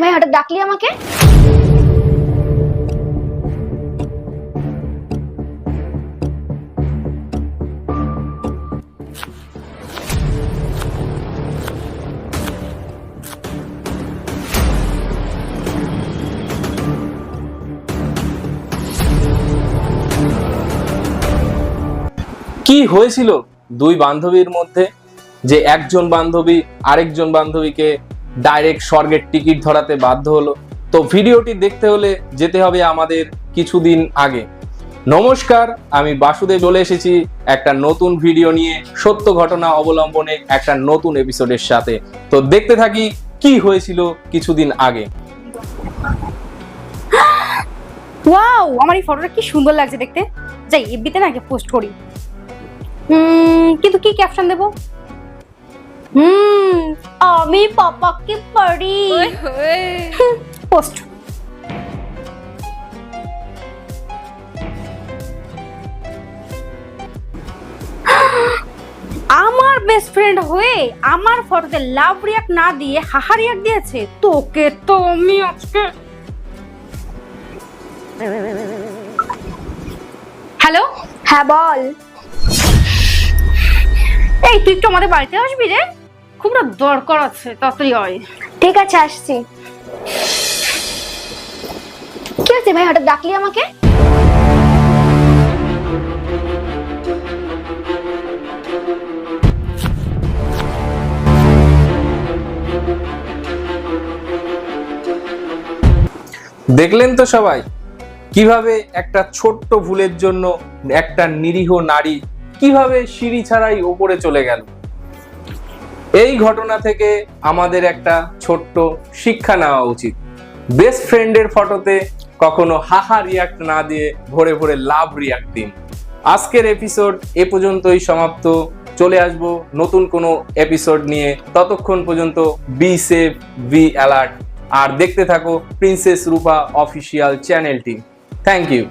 ভাই হঠাৎ ডাকলি আমাকে? কি হয়েছিল দুই বান্ধবীর মধ্যে যে একজন বান্ধবী আরেকজন বান্ধবীকে ডাইরেক্ট স্বর্গের টিকিট ধরাতে বাধ্য হলো। তো ভিডিওটি দেখতে হলে যেতে হবে আমাদের কিছুদিন আগে। নমস্কার, আমি বাসুদেব চলে এসেছি একটা নতুন ভিডিও নিয়ে, সত্য ঘটনা অবলম্বনে একটা নতুন এপিসোডের সাথে। তো দেখতে থাকি কি হয়েছিল কিছুদিন আগে। ওয়াও আমার এই ফটোটা কি সুন্দর লাগছে দেখতে। যাই এফবিতে না আগে পোস্ট করি। কিন্তু কি ক্যাপশন দেব? হুম আমি পাপাকে পারি। পোস্ট আমার বেস্ট ফ্রেন্ড হয়ে আমার ফটোতে লাভ রিয়াক্ট না দিয়ে হাহা রিয়াক্ট দিয়েছে। তোকে তো আমি আজকে হ্যালো হ্যাঁ বল। এই তুই একটু আমাদের বাড়িতে আসবি রে? খুব না দরকার আছে তাড়াতাড়ি হয় ঠিক আছে আসছি। কি হয়েছে ভাই হঠাৎ ডাকলি আমাকে? দেখলেন তো সবাই কীভাবে একটা ছোট্ট ভুলের জন্য একটা নিরীহ নারী কীভাবে সিঁড়ি ছাড়াই ওপরে চলে গেল? এই ঘটনা থেকে আমাদের একটা ছোট্ট শিক্ষা নেওয়া উচিত। বেস্ট ফ্রেন্ডের ফটোতে কখনো হাহা রিয়াক্ট না দিয়ে ভরে ভরে লাভ রিয়াক্ট দিন আজকের এপিসোড এ পর্যন্তই সমাপ্ত। চলে আসব নতুন কোনো এপিসোড নিয়ে। ততক্ষণ পর্যন্ত বি সেফ বি অ্যালার্ট আর দেখতে থাকো প্রিন্সেস রূপা অফিসিয়াল চ্যানেলটি থ্যাংক ইউ